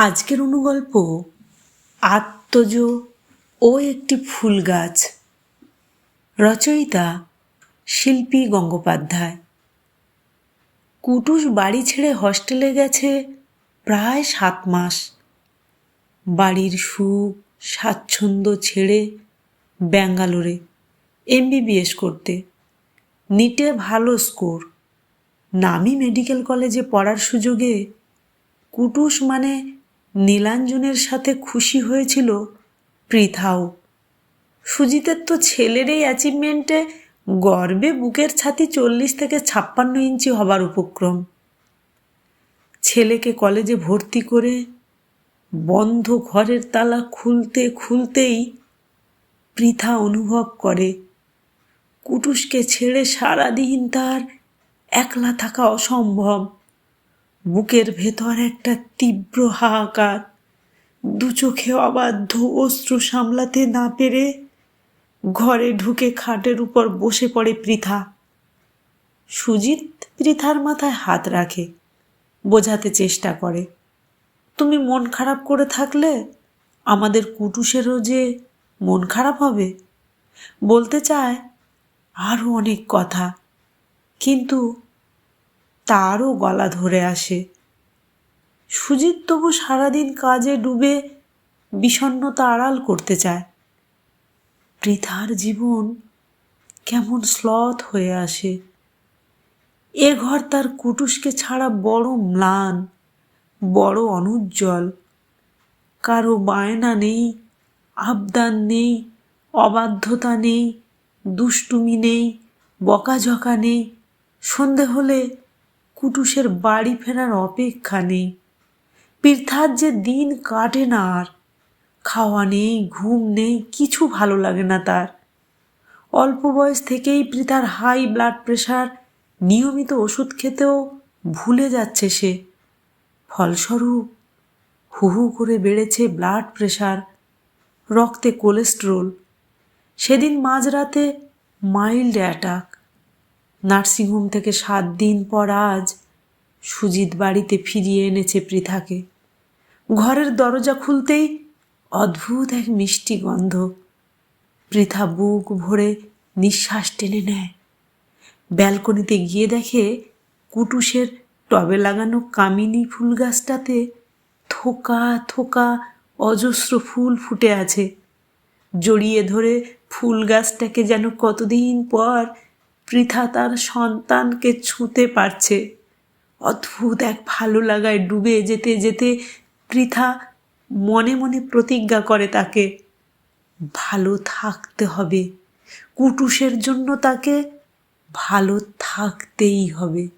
আজকের অনুগল্প, আত্মজ ও একটি ফুল গাছ। রচয়িতা শিল্পী গঙ্গোপাধ্যায়। কুটুস বাড়ি ছেড়ে হস্টেলে গেছে প্রায় সাত মাস। বাড়ির সুখ, স্বাচ্ছন্দ্য ছেড়ে ব্যাঙ্গালোরে এমবিবিএস করতে। নিটে ভালো স্কোর। নামি মেডিকেল কলেজে পড়ার সুযোগে কুটুস মানে নীলাঞ্জনের সাথে খুশি হয়েছিল পৃথাও। সুজিতের তো ছেলের এই অ্যাচিভমেন্টে গর্বে বুকের ছাতি চল্লিশ থেকে ছাপ্পান্ন ইঞ্চি হবার উপক্রম। ছেলেকে কলেজে ভর্তি করে বন্ধ ঘরের তালা খুলতে খুলতেই পৃথা অনুভব করে, কুটুসকে ছেড়ে সারাদিন তার একলা থাকা অসম্ভব। বুকের ভেতর একটা তীব্র হাহাকার। দু চোখে অবাধ্য অশ্রু সামলাতে না পেরে ঘরে ঢুকে খাটের উপর বসে পড়ে পৃথা। সুজিত পৃথার মাথায় হাত রাখে, বোঝাতে চেষ্টা করে। তুমি মন খারাপ করে থাকলে আমাদের কুটুসেরও যে মন খারাপ হবে, বলতে চায় আরও অনেক কথা। কিন্তু তারও গলা ধরে আসে। সুজিত তবু সারাদিন কাজে ডুবে বিষণ্ণতা আড়াল করতে চায়। পৃথার জীবন কেমন স্লথ হয়ে আসে। এ ঘর তার কুটুসকে ছাড়া বড় ম্লান, বড় অনুজ্জ্বল। কারও বায়না নেই আবদান নেই, অবাধ্যতা নেই, দুষ্টুমি নেই, বকাঝকা নেই। সন্ধে হলে কুটুসের বাড়ি ফেরার অপেক্ষা নেই। পৃথার যে দিন কাটে না আর। খাওয়া নেই, ঘুম নেই, কিছু ভালো লাগে না তার। অল্প বয়স থেকেই পৃথার হাই ব্লাড প্রেশার, নিয়মিত ওষুধ খেতেও ভুলে যাচ্ছে সে। ফলস্বরূপ হু হু করে বেড়েছে ব্লাড প্রেশার, রক্তে কোলেস্ট্রল। সেদিন মাঝরাতে মাইল্ড অ্যাটাক। নার্সিংহোম থেকে সাত দিন পর আজ সুজিত বাড়িতে ফিরিয়ে এনেছে পৃথাকে। ঘরের দরজা খুলতেই অদ্ভুত এক মিষ্টি গন্ধ। পৃথা বুক ভরে নিঃশ্বাস টেনে নেয়। ব্যালকনিতে গিয়ে দেখে কুটুসের টবে লাগানো কামিনী ফুল গাছটাতে থোকা থোকা অজস্র ফুল ফুটে আছে। জড়িয়ে ধরে ফুল গাছটাকে যেন কতদিন পর পৃথা তার সন্তানকে ছুঁতে পারছে। অদ্ভুত এক ভালো লাগায় ডুবে যেতে যেতে পৃথা মনে মনে প্রতিজ্ঞা করে তাকে, ভালো থাকতে হবে। কুটুসের জন্য তাকে ভালো থাকতেই হবে।